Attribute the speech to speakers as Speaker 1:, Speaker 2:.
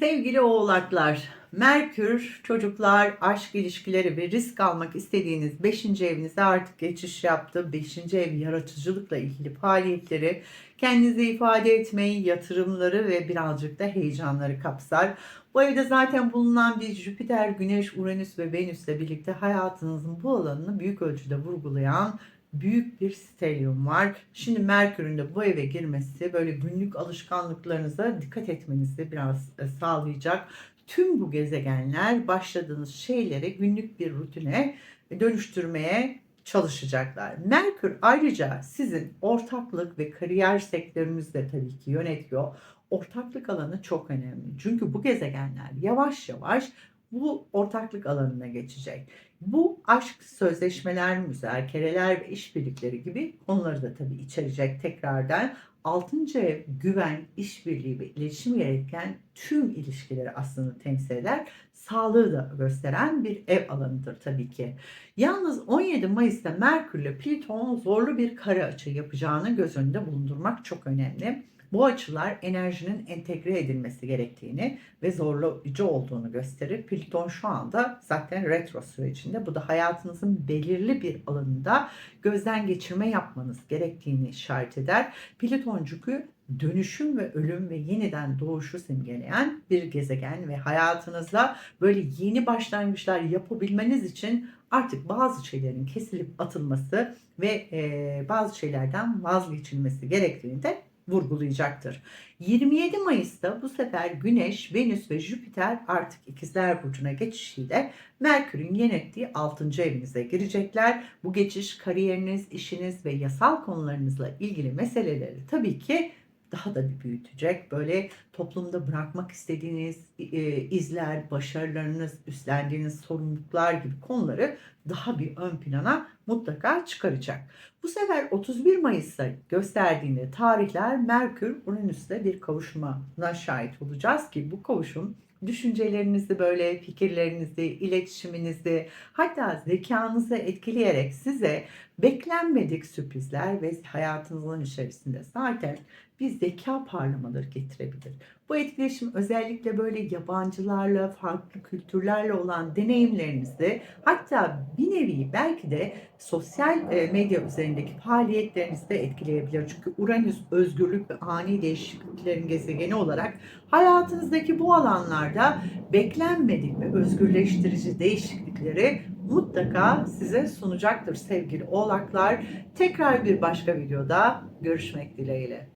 Speaker 1: Sevgili oğlaklar, Merkür, çocuklar, aşk ilişkileri ve risk almak istediğiniz 5. evinize artık geçiş yaptı. 5. ev yaratıcılıkla ilgili faaliyetleri, kendinizi ifade etmeyi, yatırımları ve birazcık da heyecanları kapsar. Bu evde zaten bulunan bir Jüpiter, Güneş, Uranüs ve Venüs'le birlikte hayatınızın bu alanını büyük ölçüde vurgulayan büyük bir stelyum var. Şimdi Merkür'ün de bu eve girmesi böyle günlük alışkanlıklarınıza dikkat etmenizi biraz e, sağlayacak. Tüm bu gezegenler başladığınız şeyleri günlük bir rutine dönüştürmeye çalışacaklar. Merkür ayrıca sizin ortaklık ve kariyer sektörünüzü de tabii ki yönetiyor. Ortaklık alanı çok önemli. Çünkü bu gezegenler yavaş yavaş bu ortaklık alanına geçecek. Bu aşk, sözleşmeler, müzakereler ve işbirlikleri gibi konuları da tabii içerecek tekrardan. Altıncı ev güven, işbirliği ve iletişim gereken tüm ilişkileri aslında temsil eder. Sağlığı da gösteren bir ev alanıdır tabii ki. Yalnız 17 Mayıs'ta Merkür ile Plüton zorlu bir kare açı yapacağını göz önünde bulundurmak çok önemli. Bu açılar enerjinin entegre edilmesi gerektiğini ve zorlayıcı olduğunu gösterir. Plüton şu anda zaten retro sürecinde. Bu da hayatınızın belirli bir alanında gözden geçirme yapmanız gerektiğini işaret eder. Plüton çünkü dönüşüm ve ölüm ve yeniden doğuşu simgeleyen bir gezegen ve hayatınızda böyle yeni başlangıçlar yapabilmeniz için artık bazı şeylerin kesilip atılması ve e, bazı şeylerden vazgeçilmesi gerektiğini de vurgulayacaktır. 27 Mayıs'ta bu sefer Güneş, Venüs ve Jüpiter artık ikizler burcuna geçişiyle Merkür'ün yönettiği 6. evinize girecekler. Bu geçiş kariyeriniz, işiniz ve yasal konularınızla ilgili meseleleri tabii ki daha da bir büyütecek. Böyle toplumda bırakmak istediğiniz e, izler, başarılarınız, üstlendiğiniz sorumluluklar gibi konuları daha bir ön plana mutlaka çıkaracak. Bu sefer 31 Mayıs'ta gösterdiğinde tarihler Merkür Uranüs'le bir kavuşumuna şahit olacağız ki bu kavuşum düşüncelerinizi böyle fikirlerinizi, iletişiminizi hatta zekanızı etkileyerek size beklenmedik sürprizler ve hayatınızın içerisinde zaten bir zeka parlamaları getirebilir. Bu etkileşim özellikle böyle yabancılarla, farklı kültürlerle olan deneyimlerinizi hatta bir nevi belki de sosyal e, medya üzerindeki faaliyetlerinizi de etkileyebilir. Çünkü Uranüs özgürlük ve ani değişikliklerin gezegeni olarak hayatınızdaki bu alanlarda beklenmedik ve özgürleştirici değişiklikleri mutlaka size sunacaktır sevgili oğlaklar. Tekrar bir başka videoda görüşmek dileğiyle.